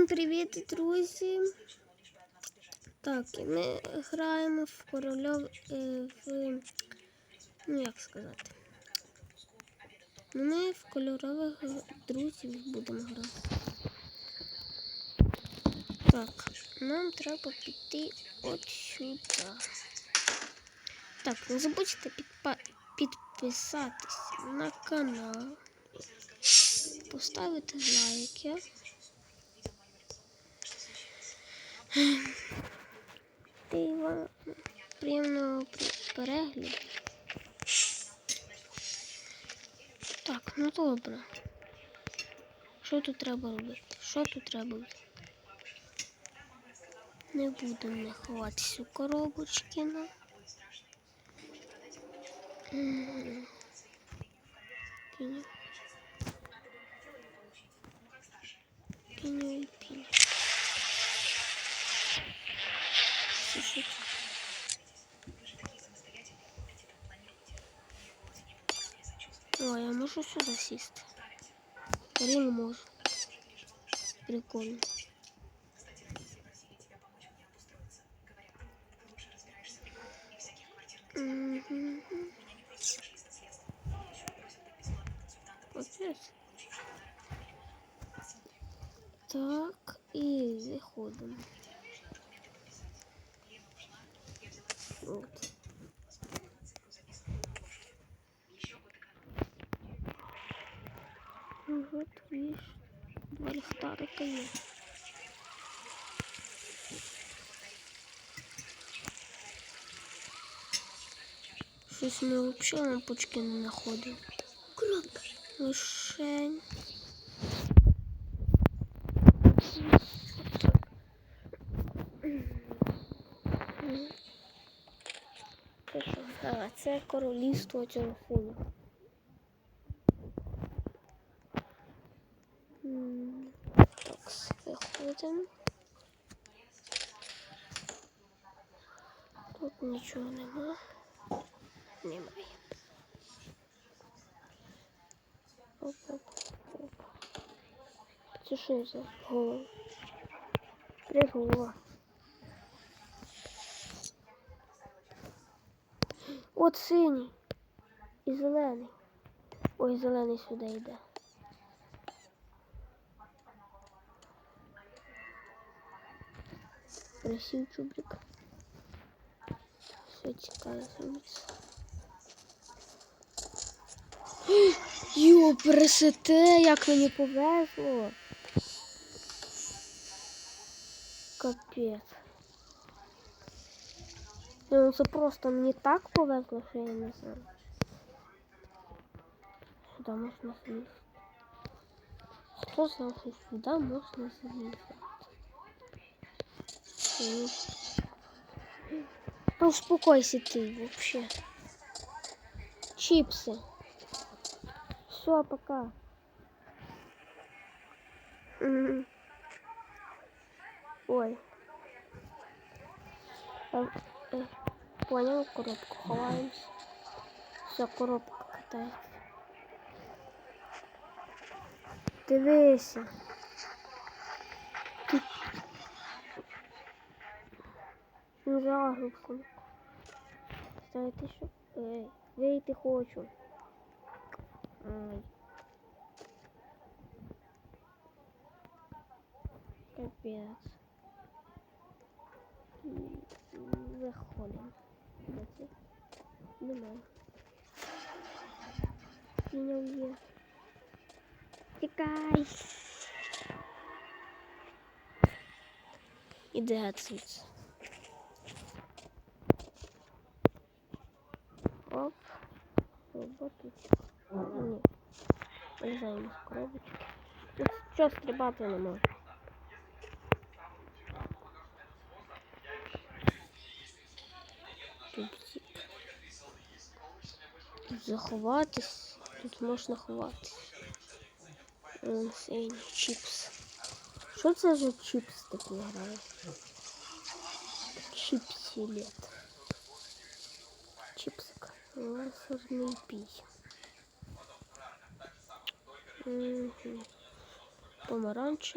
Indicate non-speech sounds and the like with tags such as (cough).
Всім привіт, друзі! Так, ми граємо в корольов е, в. Ну як сказати. Ну, Ми в кольорових друзів будемо грати. Так, нам треба піти от сюди. Так, не забудьте підпа... підписатись на канал, поставити лайки. Приємного перегляду. Так, ну добре. Що тут треба робити? Що тут треба робити? Не будемо не ховатися коробочки. Ну. Піню. Піню Ой, я можу сюди сісти. Реально можу. Прикольно. Мгм. Опять. Так, і виходимо. От. Вот, видишь, два ліхтарика є. Щось ми взагалі лампочки не знаходимо. Коробка. Лишень. Це? Королівство цього сина. виходимо. Тут нічого нема. Немає. Оп, оп, оп. Це що за голова? Привіт, голова. От синій і зелений. Ой, зелений сюди йде. Просив чубрик. Все цікаво займається. (gasps) Йо, пересете, як мені повезло. Капець. Ну, це просто мені так повезло, що я не знаю. Сюди можна злізти. Хто знав, що сюди можна злізти? Ну. Ну, успокойся ты вообще. Чипсы. Все, пока. Ой. Э, э, Понял, коробку ховаемся. Все, коробка катается. Дивися. Ти... Не загрузку. Ставити що? Ей, вийти хочу. Ай. Капець. М, Виходимо. Де це? Немає. Прийняв є. Тікай. Іди отсюда. Оп. Роботи. Ні. Вилізаємо з коробочки. Тут що стрибати не можу. Тут Тут заховатись. Тут можна ховатись. Вон синій чіпс. Що це за чіпс такий грає? Чіпсілет. Чіпсик. Лазерний пій. Угу. Помаранчевий.